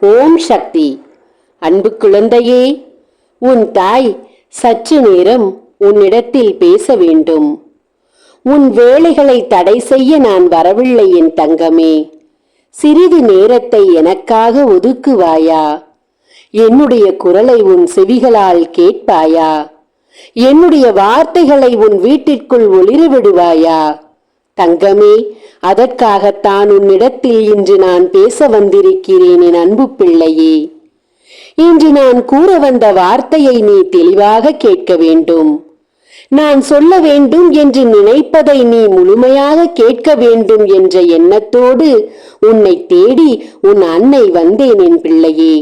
ஓம் சக்தி. அன்பு குழந்தையே உன் தாய் சற்று நேரம் உன்னிடத்தில் பேச வேண்டும். உன் வேலைகளை தடை செய்ய நான் வரவில்லை என் தங்கமே. சிறிது நேரத்தை எனக்காக ஒதுக்குவாயா? என்னுடைய குரலை உன் செவிகளால் கேட்பாயா? என்னுடைய வார்த்தைகளை உன் வீட்டிற்குள் ஒளிர விடுவாயா? தங்கமே அதற்காகத்தான் உன்னிடத்தில் இன்று நான் பேச வந்திருக்கிறேன் என் அன்பு பிள்ளையே. இன்று நான் கூற வந்த வார்த்தையை நீ தெளிவாக கேட்க வேண்டும். நான் சொல்ல வேண்டும் என்று நினைப்பதை நீ முழுமையாக கேட்க வேண்டும் என்ற எண்ணத்தோடு உன்னை தேடி உன் அன்னை வந்தேன் என் பிள்ளையே.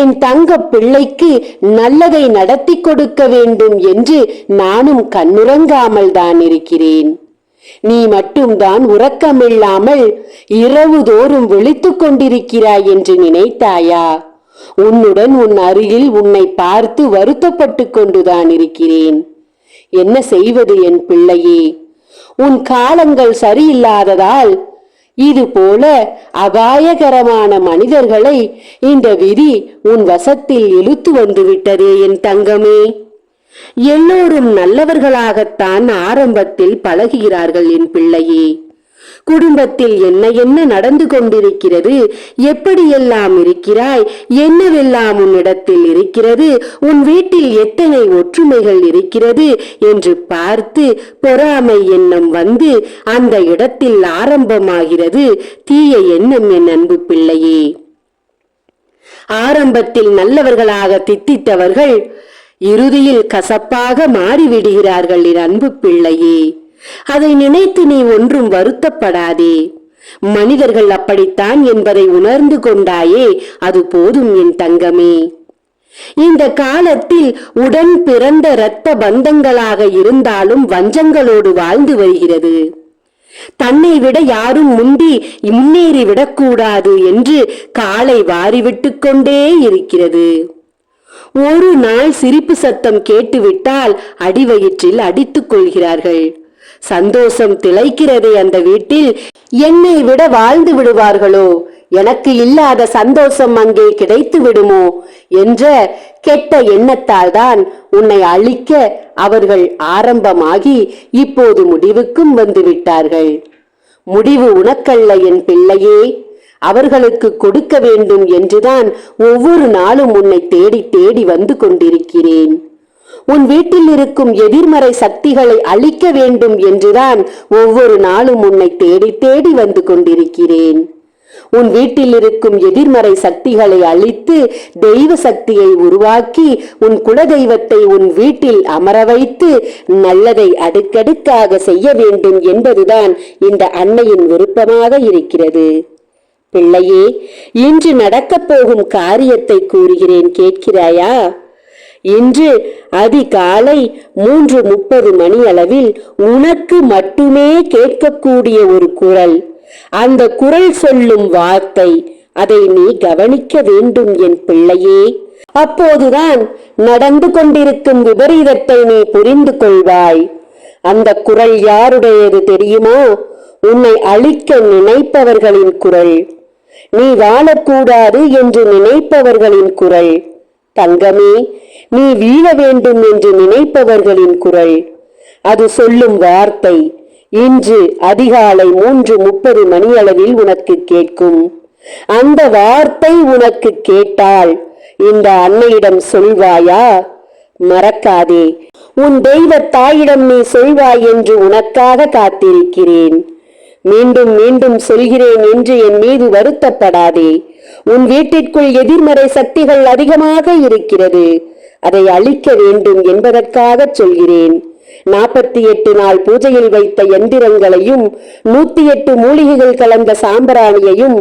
என் தங்க பிள்ளைக்கு நல்லதை நடத்தி கொடுக்க வேண்டும் என்று நானும் கண்ணுறங்காமல் தான் இருக்கிறேன். நீ மட்டும்தான் உறக்கமில்லாமல் இரவு தோறும் விழித்துக் கொண்டிருக்கிறாய் என்று நினைத்தாயா? உன்னுடன் உன் அருகில் உன்னை பார்த்து வருத்தப்பட்டு கொண்டுதான் இருக்கிறேன். என்ன செய்வது என் பிள்ளையே? உன் காலங்கள் சரியில்லாததால் இது போல அபாயகரமான மனிதர்களை இந்த விதி உன் வசத்தில் இழுத்து வந்து விட்டதே என் தங்கமே. எல்லோரும் நல்லவர்களாகத்தான் ஆரம்பத்தில் பழகுகிறார்கள் என் பிள்ளையே. குடும்பத்தில் என்ன என்ன நடந்து கொண்டிருக்கிறது எப்படியெல்லாம் இருக்கிறாய் என்னவெல்லாம் உன்னிடத்தில் இருக்கிறது உன் வீட்டில் எத்தனை ஒற்றுமைகள் இருக்கிறது என்று பார்த்து பொறாமை எண்ணம் வந்து அந்த இடத்தில் ஆரம்பமாகிறது. தீய எண்ணம் என் அன்பு பிள்ளையே. ஆரம்பத்தில் நல்லவர்களாக தித்தித்தவர்கள் இறுதியில் கசப்பாக மாறிவிடுகிறார்கள் என் அன்பு பிள்ளையே. அதை நினைத்து நீ ஒன்றும் வருத்தப்படாதே. மனிதர்கள் அப்படித்தான் என்பதை உணர்ந்து கொண்டாயே அது போதும் என் தங்கமே. இந்த காலத்தில் உடன் பிறந்த இரத்த பந்தங்களாக இருந்தாலும் வஞ்சங்களோடு வாழ்ந்து வருகிறது. தன்னை விட யாரும் முந்தி முன்னேறி விடக்கூடாது என்று காலை வாரிவிட்டு கொண்டே இருக்கிறது. ஒரு நாள் சிரிப்பு சத்தம் கேட்டுவிட்டால் அடிவயிற்றில் அடித்துக் கொள்கிறார்கள். சந்தோஷம் திளைக்கிறதே அந்த வீட்டில் என்னை விட வாழ்ந்து விடுவார்களோ? எனக்கு இல்லாத சந்தோஷம் அங்கே கிடைத்து விடுமோ? என்ற கெட்ட எண்ணத்தால் தான் உன்னை அழிக்க அவர்கள் ஆரம்பமாகி இப்போது முடிவுக்கும் வந்து விட்டார்கள் முடிவு உனக்கல்ல என் பிள்ளையே. அவர்களுக்கு கொடுக்க வேண்டும் என்றுதான் ஒவ்வொரு நாளும் உன்னை தேடி தேடி வந்து கொண்டிருக்கிறேன். உன் வீட்டில் இருக்கும் எதிர்மறை சக்திகளை அழிக்க வேண்டும் என்றுதான் ஒவ்வொரு நாளும் உன்னை தேடி தேடி வந்து கொண்டிருக்கிறேன். உன் வீட்டில் இருக்கும் எதிர்மறை சக்திகளை அழித்து தெய்வ சக்தியை உருவாக்கி உன் குலதெய்வத்தை உன் வீட்டில் அமர வைத்து நல்லதை அடுக்கடுக்காக செய்ய வேண்டும் என்பதுதான் இந்த அன்னையின் விருப்பமாக இருக்கிறது. பிள்ளையே இன்று நடக்கப் போகும் காரியத்தை கூறுகிறேன் கேட்கிறாயா? இன்று அதிகாலை மூன்று முப்பது மணி அளவில் உனக்கு மட்டுமே கேட்கக்கூடிய ஒரு குரல். அந்த குரல் சொல்லும் வார்த்தை அதை நீ கவனிக்க வேண்டும் என் பிள்ளையே. அப்போதுதான் நடந்து கொண்டிருக்கும் விபரீதத்தை நீ புரிந்து கொள்வாய். அந்த குரல் யாருடையது தெரியுமோ? உன்னை அழிக்க நினைப்பவர்களின் குரல். நீ வாழக்கூடாது என்று நினைப்பவர்களின் குரல். தங்கமே நீ வீழ வேண்டும் என்று நினைப்பவர்களின் குரல். அது சொல்லும் வார்த்தை. இன்று அதிகாலை மூன்று முப்பது மணியளவில் உனக்கு கேட்கும். அந்த வார்த்தை உனக்கு கேட்டால் இந்த அன்னையிடம் சொல்வாயா? மறக்காதே. உன் தெய்வ தாயிடம் நீ சொல்வாய் என்று உனக்காக காத்திருக்கிறேன். மீண்டும் மீண்டும் சொல்கிறேன் என்று என் மீது வருத்தப்படாதே. உன் வீட்டிற்குள் எதிர்மறை சக்திகள் அதிகமாக இருக்கிறது. அதை அழிக்க வேண்டும் என்பதற்காக சொல்கிறேன். நாற்பத்தி எட்டு நாள் பூஜையில் வைத்த எந்திரங்களையும் நூத்தி எட்டு மூலிகைகள் கலந்த சாம்பிராணியையும்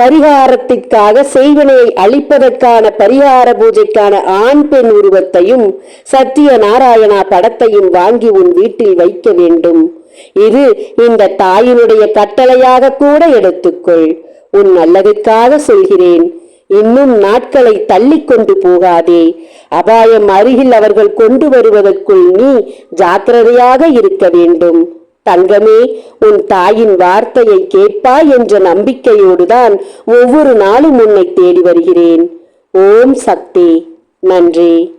பரிகாரத்திற்காக செய்வினையை அழிப்பதற்கான பரிகார பூஜைக்கான ஆண் பெண் உருவத்தையும் சத்திய நாராயணா படத்தையும் வாங்கி உன் வீட்டில் வைக்க வேண்டும். இது இந்த தாயினுடைய கட்டளையாக கூட எடுத்துக்கொள். உன் நல்லதுக்காக சொல்கிறேன். இன்னும் நாட்களை தள்ளி கொண்டு போகாதே. அபாயம் அருகில் அவர்கள் கொண்டு வருவதற்குள் நீ ஜாக்கிரதையாக இருக்க வேண்டும். தங்கமே உன் தாயின் வார்த்தையை கேட்பாய் என்ற நம்பிக்கையோடுதான் ஒவ்வொரு நாளும் உன்னை தேடி வருகிறேன். ஓம் சக்தி. நன்றி.